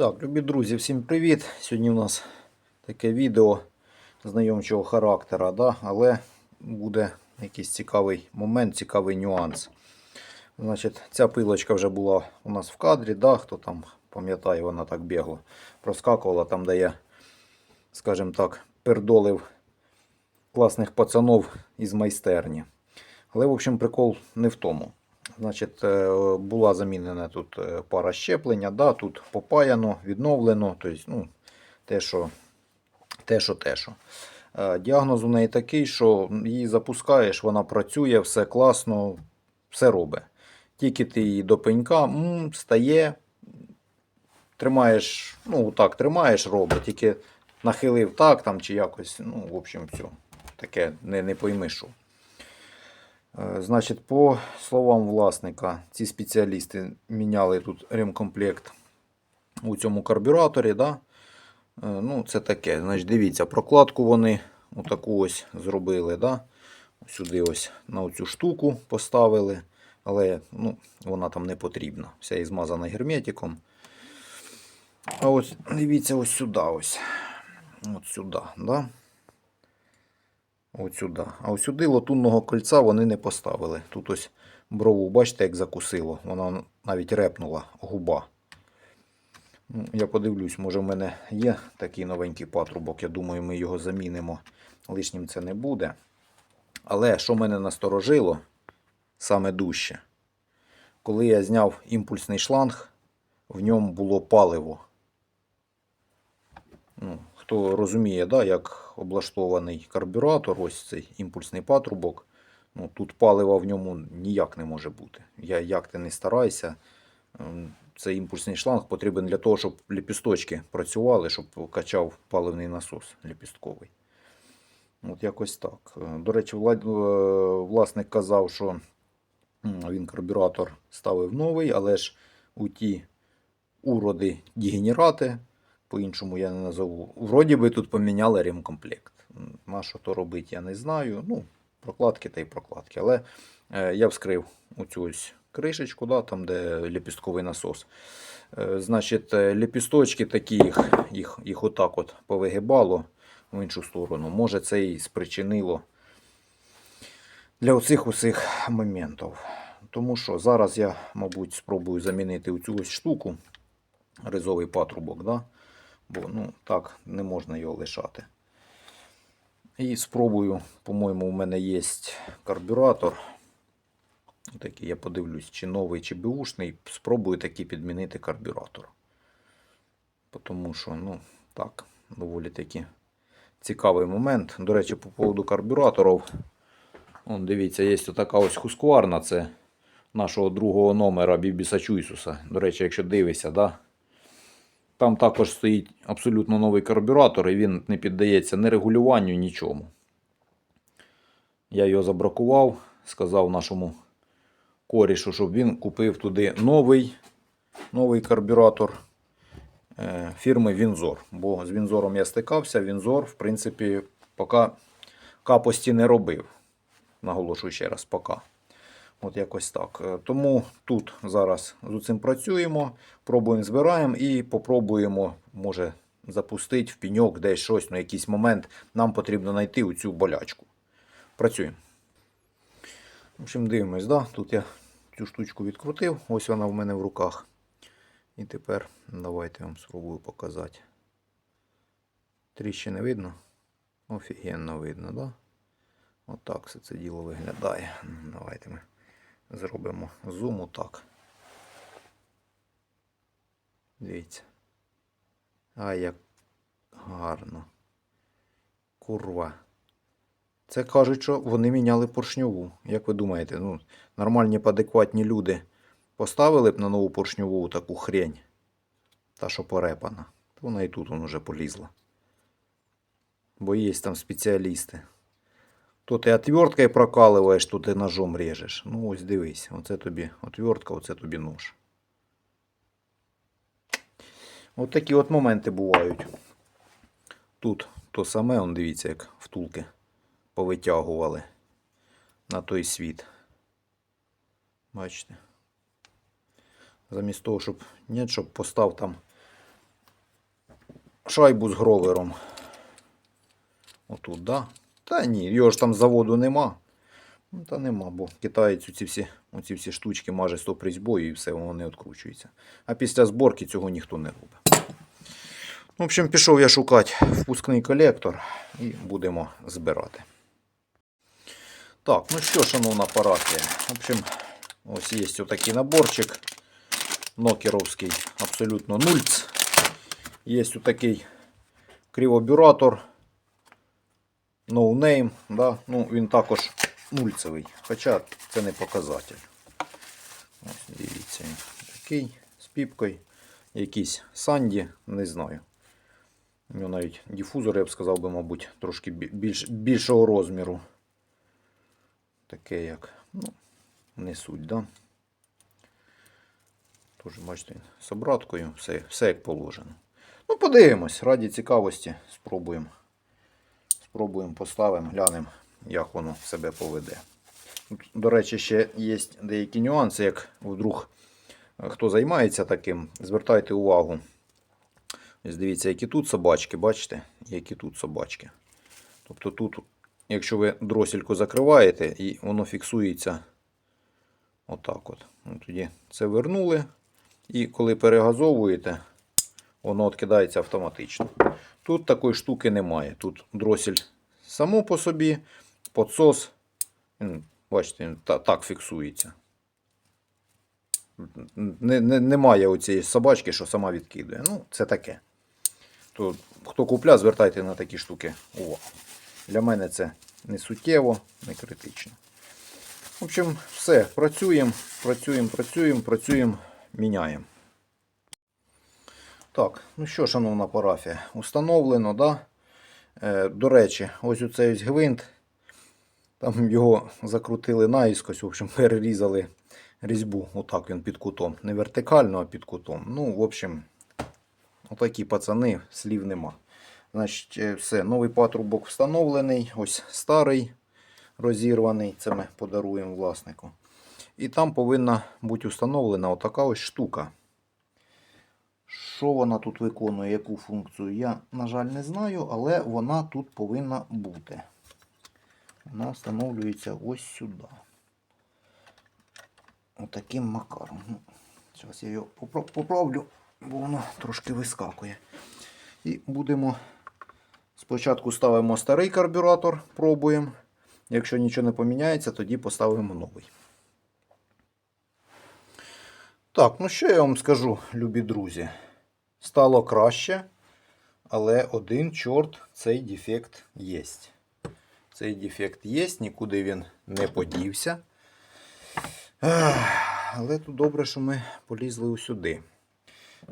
Так, любі друзі, всім привіт! Сьогодні у нас таке відео знайомчого характера, да? але буде якийсь цікавий момент, цікавий нюанс. Значить, Ця пилочка вже була у нас в кадрі, да? хто там пам'ятає, вона так бігло проскакувала там, де я, скажімо так, пердолив класних пацанов із майстерні. Але, в общем, прикол не в тому. Значить, е, була замінена тут е, пара щеплення, да, тут попаяно, відновлено, тобто, ну, те, що те, що те, що. Е, Діагноз у неї такий, що її запускаєш, вона працює, все класно, все робить. Тільки ти її до пенька м, стає, тримаєш, ну так, тримаєш, робить, тільки нахилив так там чи якось, ну, в общем, все. Таке не, не пойми, що. Е, Значить, по словам власника, ці спеціалісти міняли тут ремкомплект у цьому карбюраторі. Да? Е, Ну, це таке. Значить, дивіться, прокладку вони отаку ось зробили. Да? Сюди ось на цю штуку поставили, але ну, вона там не потрібна. Вся і змазана герметиком. А ось дивіться ось сюди ось. От сюди, да? От сюди. А ось сюди латунного кольця вони не поставили. Тут ось брову, бачите, як закусило. Вона навіть репнула губа. Ну, Я подивлюсь, може в мене є такий новенький патрубок. Я думаю, ми його замінимо. Лишнім це не буде. Але що мене насторожило саме дужче, коли я зняв імпульсний шланг, в ньому було паливо. Ну, хто розуміє, да, як облаштований карбюратор, ось цей імпульсний патрубок. Ну, тут палива в ньому ніяк не може бути. Я як ти не старайся. ем, Цей імпульсний шланг потрібен для того, щоб ліпісточки працювали, щоб качав паливний насос ліпістковий. От якось так. Е, До речі, е, власник казав, що він карбюратор ставив новий, але ж у ті уроди дегенерати, по-іншому я не назову. Вроді би тут поміняли ремкомплект. На що то робить, я не знаю. Ну, прокладки та й прокладки. Але е, я вскрив оцю ось кришечку, да, там, де ліпістковий насос. Е, значить, е, ліпісточки такі, їх, їх, їх отак от повигибало в іншу сторону. Може, це і спричинило для оцих усіх моментів. Тому що зараз я, мабуть, спробую замінити цю ось штуку, ризовий патрубок, да? Бо ну, так не можна його лишати. І спробую, по-моєму, у мене є карбюратор. Такий я подивлюсь, чи новий, чи беушний. Спробую таки підмінити карбюратор. Тому що, ну, так, доволі таки цікавий момент. До речі, по поводу карбюраторів. Вон, дивіться, є така ось хускварна, це нашого другого номера Бібіса Чуйсуса. До речі, якщо дивишся, да? Там також стоїть абсолютно новий карбюратор, і він не піддається ні регулюванню, нічому. Я його забракував, сказав нашому корішу, щоб він купив туди новий, новий карбюратор е, фірми Вінзор. Бо з Вінзором я стикався, Вінзор, в принципі, поки капості не робив. Наголошую ще раз, поки. От якось так. Е, Тому тут зараз з цим працюємо, пробуємо збираємо і попробуємо, може, запустити в піньок десь щось на якийсь момент. Нам потрібно знайти оцю болячку. Працюємо. В общем, дивимось, да? тут я цю штучку відкрутив, ось вона в мене в руках. І тепер давайте вам спробую показати. Тріщини видно? Офігенно видно, да? Отак все це діло виглядає. Ну, Давайте ми зробимо зум отак. Дивіться. А як гарно. Курва. Це кажуть, що вони міняли поршньову. Як ви думаєте, ну, нормальні адекватні люди поставили б на нову поршньову таку хрень, та що порепана, то вона і тут уже полізла. Бо є там спеціалісти. То ти отверткою прокалуєш, то ти ножом режеш. Ну ось дивись, оце тобі отвертка, оце тобі нож. От такі от моменти бувають. Тут то саме, он дивіться, як втулки повитягували на той світ. Бачите? Замість того, щоб ні, щоб постав там шайбу з гровером. Отут, да? Та ні, його ж там заводу нема. Ну, та нема, бо китаєць оці всі, оці всі штучки маже стоп різьбою і все, воно не відкручується. А після зборки цього ніхто не робить. В общем, пішов я шукати впускний колектор і будемо збирати. Так, ну що, шановна парафія. В общем, ось є отакий наборчик. Нокеровський, абсолютно нульц. Є отакий кривобюратор. No name, да? ну, він також нульцевий, хоча це не показатель. Ось дивіться, такий з піпкою. Якийсь санді, не знаю. У нього навіть дифузор, я б сказав би, мабуть, трошки більш, більшого розміру. Таке як, ну, не суть, да? Тож, бачите, з обраткою, все, все як положено. Ну, подивимось, раді цікавості, спробуємо. Спробуємо, поставимо, глянемо, як воно себе поведе. До речі, ще є деякі нюанси, як вдруг е, хто займається таким, звертайте увагу. Ось дивіться, які тут собачки, бачите, які тут собачки. Тобто тут, якщо ви дросільку закриваєте, і воно фіксується отак от. Ну, Тоді це вернули. І коли перегазовуєте, воно відкидається автоматично. Тут такої штуки немає. Тут дросель само по собі, подсос. Бачите, він так фіксується. Не, не, немає оцієї собачки, що сама відкидує. Ну, це таке. То, хто купля, звертайте на такі штуки увагу. Для мене це не суттєво, не критично. В общем, все, працюємо, працюємо, працюємо, працюємо, міняємо. Так, ну що, шановна парафія, установлено, да? Е, до речі, ось оцей ось гвинт. Там його закрутили наїскось, в общем, перерізали різьбу. Отак він під кутом. Не вертикально, а під кутом. Ну, в общем, отакі пацани, слів нема. Значить, е, все, новий патрубок встановлений. Ось старий розірваний. Це ми подаруємо власнику. І там повинна бути встановлена отака ось штука. Що вона тут виконує, яку функцію, я, на жаль, не знаю, але вона тут повинна бути. Вона встановлюється ось сюди. Отаким макаром. Ну, Зараз я його поправлю, бо воно трошки вискакує. І будемо. Спочатку ставимо старий карбюратор, пробуємо. Якщо нічого не поміняється, тоді поставимо новий. Так, ну що я вам скажу, любі друзі? Стало краще, але один чорт цей дефект є. Цей дефект є, нікуди він не подівся. Але тут добре, що ми полізли усюди.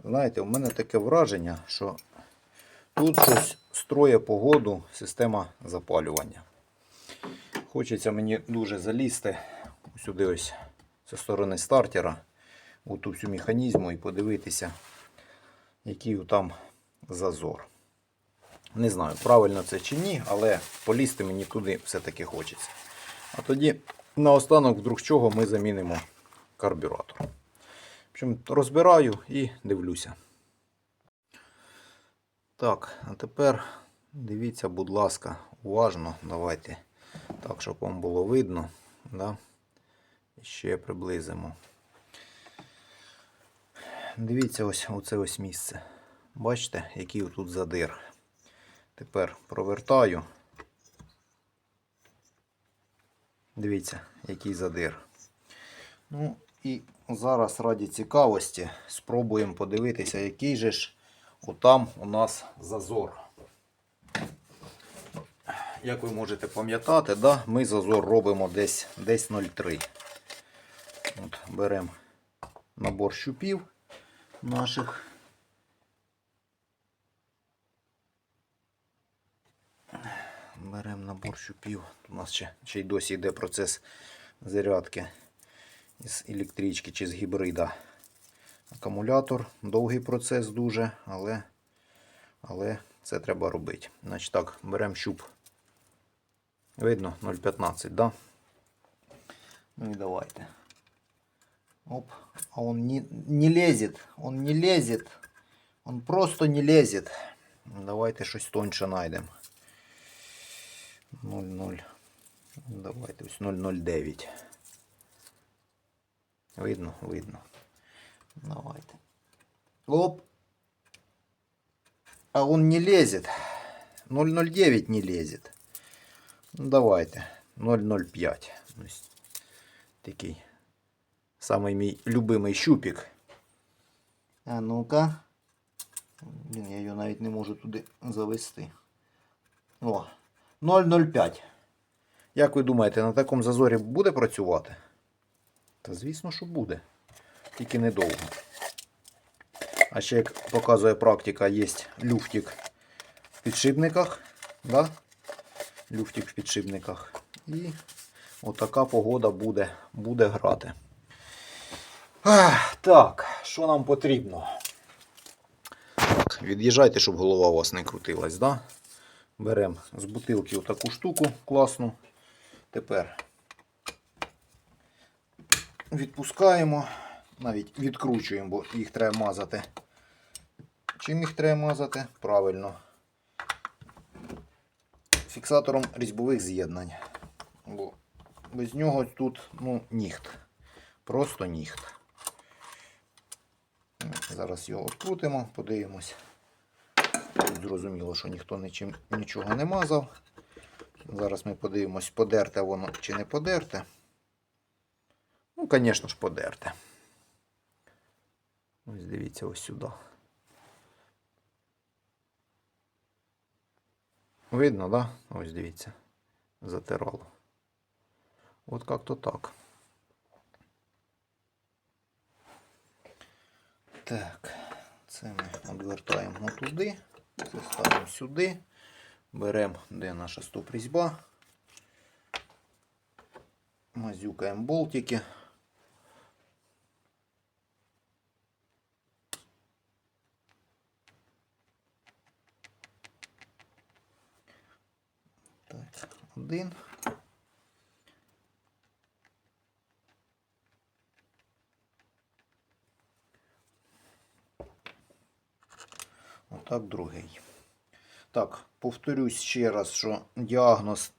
Знаєте, у мене таке враження, що тут щось строє погоду система запалювання. Хочеться мені дуже залізти сюди ось зі сторони стартера, у ту всю механізму і подивитися, який там зазор. Не знаю, правильно це чи ні, але полізти мені туди все-таки хочеться. А тоді наостанок, вдруг чого, ми замінимо карбюратор. Розбираю і дивлюся. Так, а тепер дивіться, будь ласка, уважно. Давайте так, щоб вам було видно. Да? Ще приблизимо. Дивіться ось оце ось місце. Бачите, який тут задир. Тепер провертаю. Дивіться, який задир. Ну і зараз раді цікавості спробуємо подивитися, який же ж отам у нас зазор. Як ви можете пам'ятати, да, ми зазор робимо десь, десь 0,3. Беремо набор щупів наших. Беремо набор щупів. У нас ще, ще й досі йде процес зарядки з електрички чи з гібрида. Акумулятор, довгий процес дуже, але, але це треба робити. Значить так, беремо щуп. Видно 0,15, да? Ну и давайте. Оп. А он не, не лезет. Он не лезет. Он просто не лезет. Давайте щось тоньше знайдемо. 0,0. Давайте ось 0,09. Видно, видно. Давайте. Оп. А он не лезет. 0,09 не лезет. Давайте. 0,05. Ось Такий самий мій любимий щупик. А ну-ка. Блін, я його навіть не можу туди завести. О, 0,05. Як ви думаєте, на такому зазорі буде працювати? Та звісно, що буде. Тільки недовго. А ще, як показує практика, є люфтик в підшипниках. Да? Люфтик в підшипниках. І отака погода буде, буде грати. Так, що нам потрібно? Так, від'їжджайте, щоб голова у вас не крутилась. Да? Беремо з бутилки отаку штуку класну. Тепер відпускаємо, навіть відкручуємо, бо їх треба мазати. Чим їх треба мазати? Правильно. Фіксатором різьбових з'єднань. Бо без нього тут ну, ніхт. Просто ніхт. Зараз його відкрутимо, подивимось. Тут зрозуміло, що ніхто нічим, нічого не мазав. Зараз ми подивимось, подерте воно чи не подерте. Ну, звісно ж, подерте. Ось дивіться ось сюди. Видно, да? Ось дивіться. Затирало. От як-то так. Так, це ми відвертаємо туди, це ставимо сюди, беремо, де наша стоп-різьба, мазюкаємо болтики. Так, один. Отак другий. Так, повторюсь ще раз, що діагноз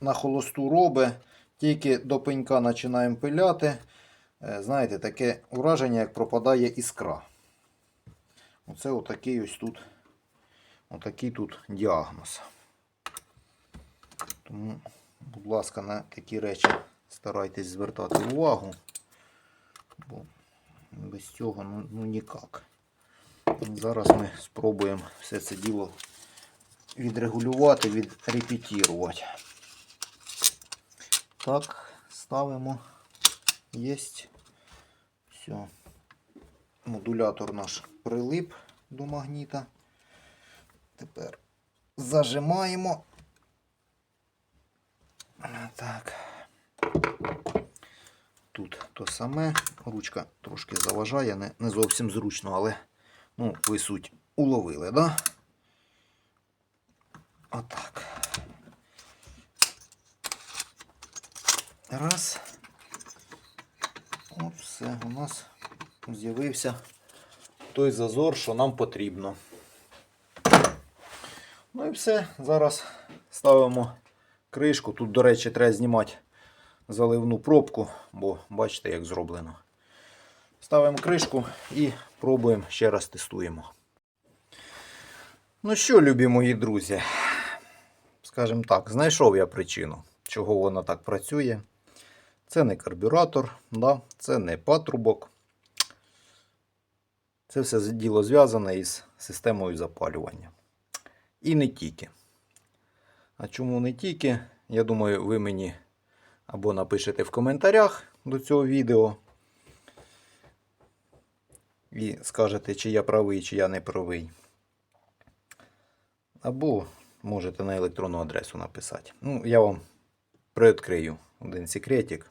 на холосту робить. Тільки до пенька починаємо пиляти. Е, Знаєте, таке враження, як пропадає іскра. Оце отакий ось тут, отакий тут діагноз. Тому, будь ласка, на такі речі старайтесь звертати увагу. Бо без цього ну, ну ніяк. Зараз ми спробуємо все це діло відрегулювати, відрепетірувати. Так, ставимо. Єсть. Все. Модулятор наш прилип до магніта. Тепер зажимаємо. Так. Тут то саме. Ручка трошки заважає, не, не зовсім зручно, але ну, ви суть уловили, да? Отак. Раз. От все, у нас з'явився той зазор, що нам потрібно. Ну і все. Зараз ставимо кришку. Тут, до речі, треба знімати заливну пробку, бо бачите, як зроблено. Ставимо кришку і пробуємо ще раз тестуємо. Ну що, любі мої друзі, скажімо так, знайшов я причину, чого воно так працює. Це не карбюратор, да? це не патрубок. Це все діло зв'язане із системою запалювання. І не тільки. А чому не тільки? Я думаю, ви мені або напишете в коментарях до цього відео. І скажете, чи я правий, чи я не правий. Або можете на електронну адресу написати. Ну, я вам приоткрию один секретик.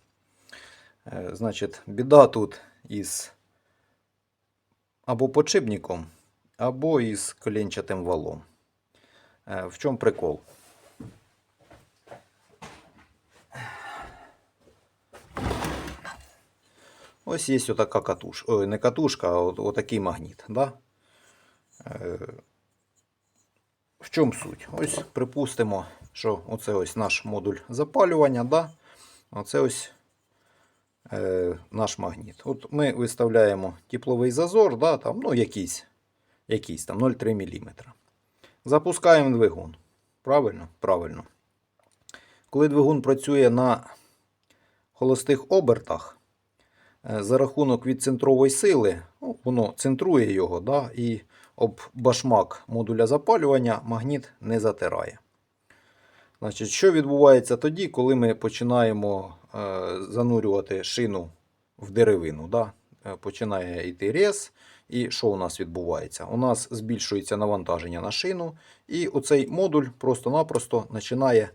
Е, Значить, біда тут із або подшипником, або із коленчатим валом. Е, В чому прикол? Ось є отака катушка. Ой, не катушка, а от, отакий магніт. Да? Е, в чому суть? Ось припустимо, що оце ось наш модуль запалювання, да? оце ось е, наш магніт. От ми виставляємо тепловий зазор, да, там, ну, якийсь, якийсь там 0,3 мм. Запускаємо двигун. Правильно? Правильно. Коли двигун працює на холостих обертах, за рахунок відцентрової сили, ну, воно центрує його, да, і об башмак модуля запалювання магніт не затирає. Значить, що відбувається тоді, коли ми починаємо е, занурювати шину в деревину? Да? Е, Починає йти рез, і що у нас відбувається? У нас збільшується навантаження на шину, і оцей модуль просто-напросто починає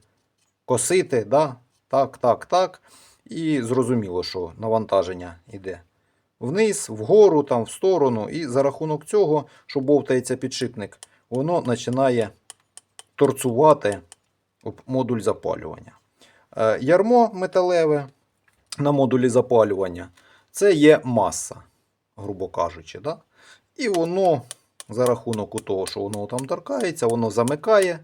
косити. Да? Так, так, так. І зрозуміло, що навантаження йде вниз, вгору, там, в сторону. І за рахунок цього, що бовтається підшипник, воно починає торцувати модуль запалювання. Е, Ярмо металеве на модулі запалювання це є маса, грубо кажучи. Да? І воно за рахунок того, що воно там торкається, воно замикає.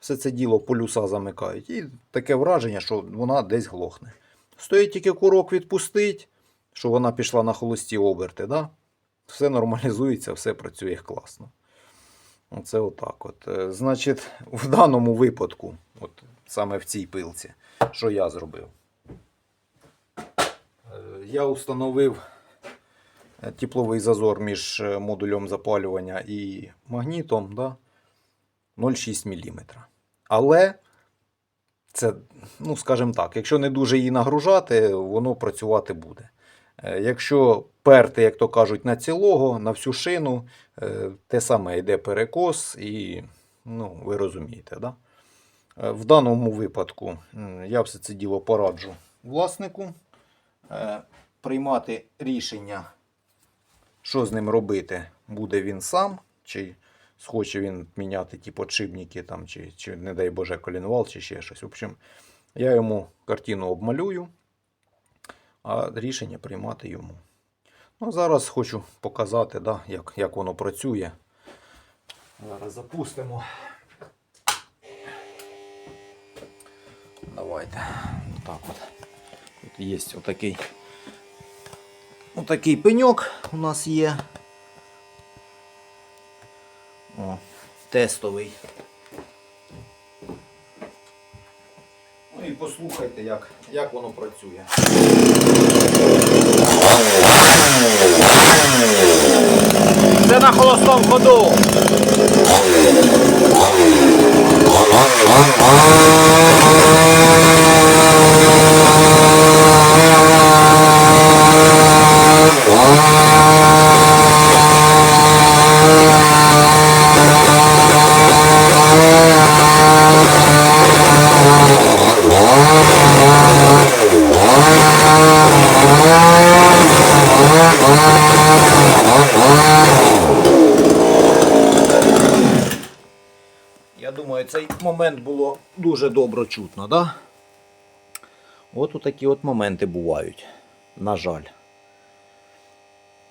Все це діло полюса замикають. І таке враження, що вона десь глохне. Стоїть тільки курок відпустить, що вона пішла на холості оберти. Да? Все нормалізується, все працює класно. Оце отак. От. Е, Значить, в даному випадку, от саме в цій пилці, що я зробив? Е, Я установив е, тепловий зазор між модулем запалювання і магнітом да, 0,6 мм. Але це, ну, скажімо так, якщо не дуже її нагружати, воно працювати буде. Е, Якщо перти, як то кажуть, на цілого, на всю шину, е, те саме йде перекос, і ну, ви розумієте. Да? Е, В даному випадку я все це діло пораджу власнику приймати рішення, що з ним робити, буде він сам, чи схоче він міняти ті подшипники, там, чи, чи, не дай Боже, колінвал, чи ще щось. В общем, я йому картину обмалюю, а рішення приймати йому. Ну, зараз хочу показати, да, як, як воно працює. Зараз запустимо. Давайте. Так от. Тут є отакий, отакий пеньок у нас є. О, тестовий. Ну і послухайте, як, як воно працює. Це на холостому ходу. Я думаю, цей момент було дуже добре чутно, да? От такі от моменти бувають. На жаль.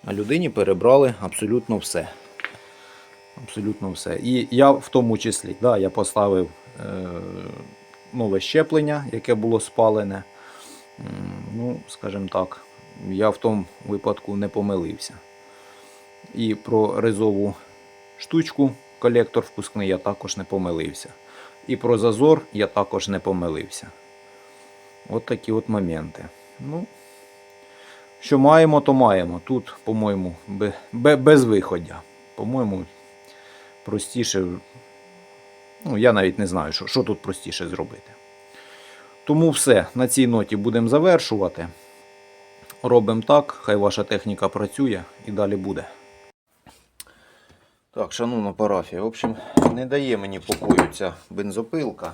А людині перебрали абсолютно все. Абсолютно все. І я в тому числі, да, я поставив е, нове щеплення, яке було спалене. Ну, скажімо так, я в тому випадку не помилився. І про резову штучку, колектор впускний, я також не помилився. І про зазор я також не помилився. От такі от моменти. Ну, що маємо, то маємо. Тут, по-моєму, бе- бе- без виходя. По-моєму, простіше. Ну, я навіть не знаю, що, що тут простіше зробити. Тому все, на цій ноті будемо завершувати. Робимо так, хай ваша техніка працює і далі буде. Так, шановна парафія, в общем, не дає мені покою ця бензопилка.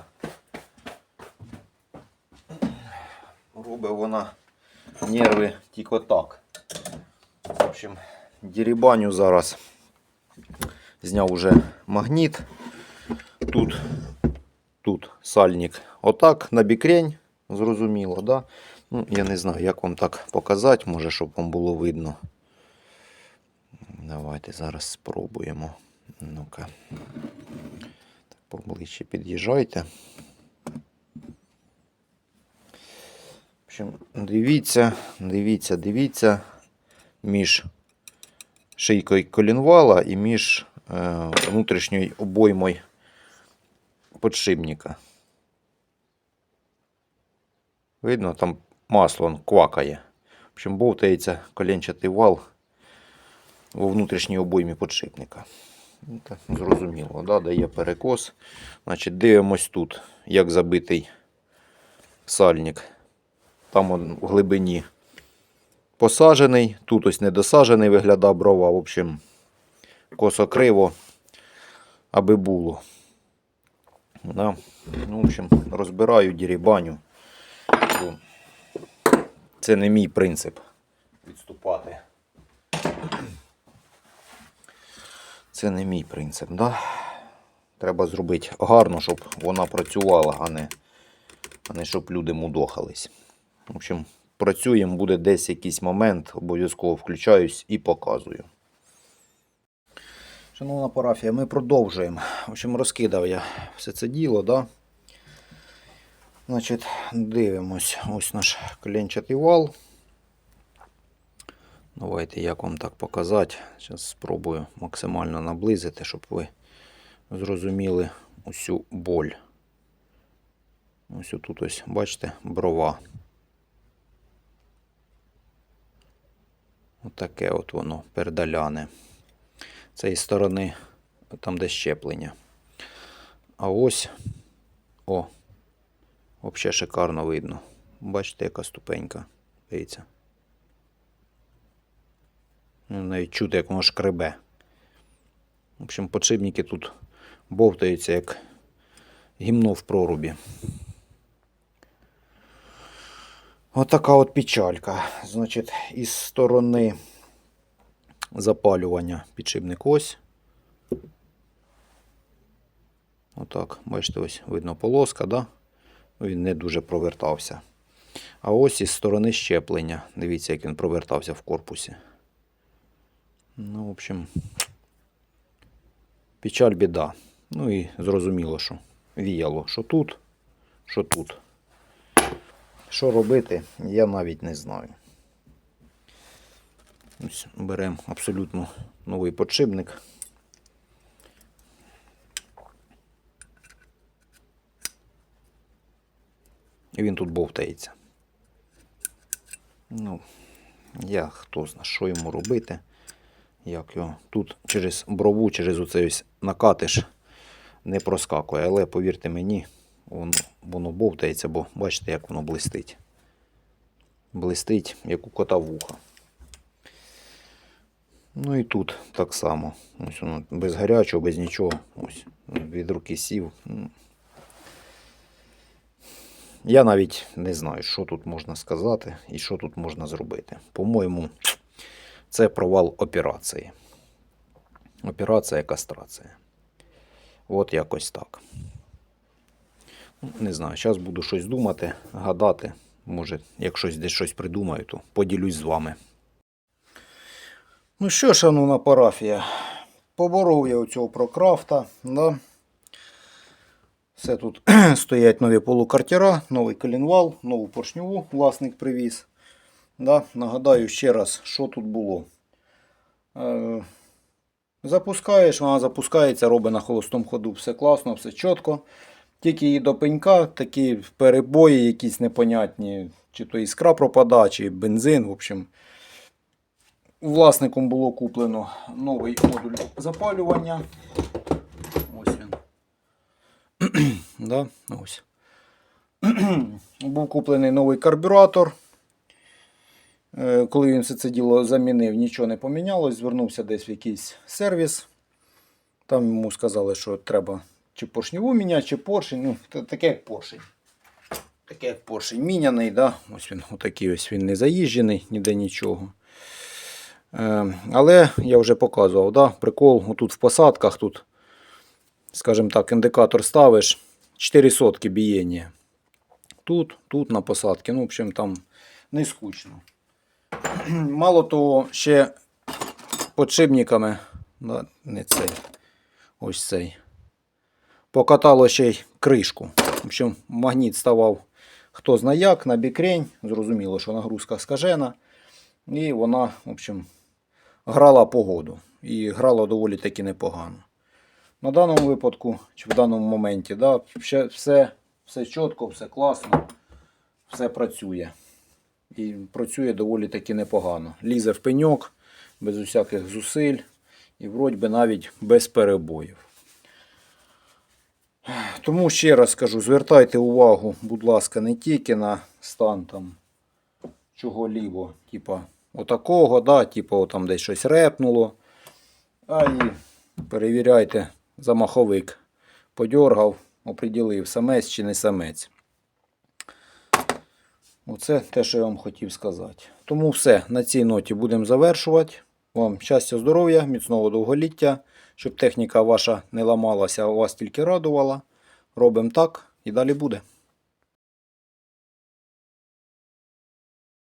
Робить вона нерви тільки так. В общем, дірібаню зараз. Зняв уже магніт. Тут, тут сальник отак на бікрень, зрозуміло, да? Ну, я не знаю, як вам так показати, може, щоб вам було видно. Давайте зараз спробуємо. Ну-ка. Поближче під'їжджайте. В общем, дивіться, дивіться, дивіться між шийкою колінвала і між е, внутрішньою обоймою подшипника. Видно, там масло квакає. В общем, бовтається коленчатий вал у внутрішній обоймі подшипника. Ну, зрозуміло, да? дає перекос. Значить, дивимось тут, як забитий сальник. Там он в глибині посаджений, тут ось недосаджений виглядає брова. В общем, косо криво, аби було. Да? Ну, в общем, розбираю, дірібаню. Це не мій принцип відступати. Це не мій принцип, да? Треба зробити гарно, щоб вона працювала, а не, а не щоб люди мудохались. В общем, працюємо, буде десь якийсь момент, обов'язково включаюсь і показую. Шановна парафія, ми продовжуємо. В общем, розкидав я все це діло, да? Значить, дивимось. Ось наш коленчатий вал. Давайте як вам так показати. Зараз спробую максимально наблизити, щоб ви зрозуміли усю боль. Ось тут ось, бачите, брова. Отаке от воно передаляне. З цієї сторони, там де щеплення. А ось, о, взагалі шикарно видно. Бачите, яка ступенька. Дивіться. Ну, Навіть чути, як воно шкребе. В общем, подшипники тут бовтаються, як гімно в прорубі. Отака от печалька. Значить, із сторони запалювання підшипник ось. Отак, бачите, ось видно полоска, да? він не дуже провертався. А ось із сторони щеплення. Дивіться, як він провертався в корпусі. Ну, в общем, печаль біда. Ну і зрозуміло, що віяло, що тут, що тут. Що робити, я навіть не знаю. Ось беремо абсолютно новий подшипник. І він тут бовтається. Ну, я хто знає, що йому робити. Як його тут через брову, через оцей ось накатиш не проскакує. Але повірте мені, воно, воно бовтається, бо бачите, як воно блистить. Блистить, як у кота вуха. Ну і тут так само. Ось воно без гарячого, без нічого. Ось від руки сів. Я навіть не знаю, що тут можна сказати і що тут можна зробити. По-моєму, це провал операції. Операція кастрація. От якось так. Не знаю, зараз буду щось думати, гадати. Може, як щось десь щось придумаю, то поділюсь з вами. Ну що, шановна парафія, поборов я у цього прокрафта. Да? Все тут стоять нові полукартера, новий колінвал, нову поршньову власник привіз. Да? Нагадаю ще раз, що тут було. Е, запускаєш, вона запускається, робить на холостому ходу все класно, все чітко. Тільки її до пенька, такі перебої якісь непонятні, чи то іскра пропада, чи бензин. В общем, власником було куплено новий модуль запалювання. Ось він. да, ось. Був куплений новий карбюратор. Е, Коли він все це діло замінив, нічого не помінялось. Звернувся десь в якийсь сервіс. Там йому сказали, що треба чи поршневу міняти, чи поршень. Ну, таке як поршень. Таке як поршень міняний. Да? Ось він отакий ось він не заїжджений, ніде нічого. Е, але я вже показував, да? прикол, отут в посадках, тут, скажімо так, індикатор ставиш 4 сотки бієння. Тут, тут на посадці. Ну, в общем, там не скучно. Мало того, ще подшипниками, да, не цей, ось цей. покатало ще й кришку. В общем, магніт ставав хто зна як, на бікрень. Зрозуміло, що нагрузка скажена. І вона, в общем, грала погоду. І грала доволі таки непогано. На даному випадку, чи в даному моменті, да, все, все чітко, все класно, все працює. І працює доволі таки непогано. Лізе в пеньок, без усяких зусиль і вроді би навіть без перебоїв. Тому ще раз скажу, звертайте увагу, будь ласка, не тільки на стан там чого-лібо, типа отакого, да, типа там десь щось репнуло. А і перевіряйте замаховик. Подьоргав, оприділив, самець чи не самець. Оце те, що я вам хотів сказати. Тому все, на цій ноті будемо завершувати. Вам щастя, здоров'я, міцного довголіття, щоб техніка ваша не ламалася, а вас тільки радувала. Робимо так і далі буде.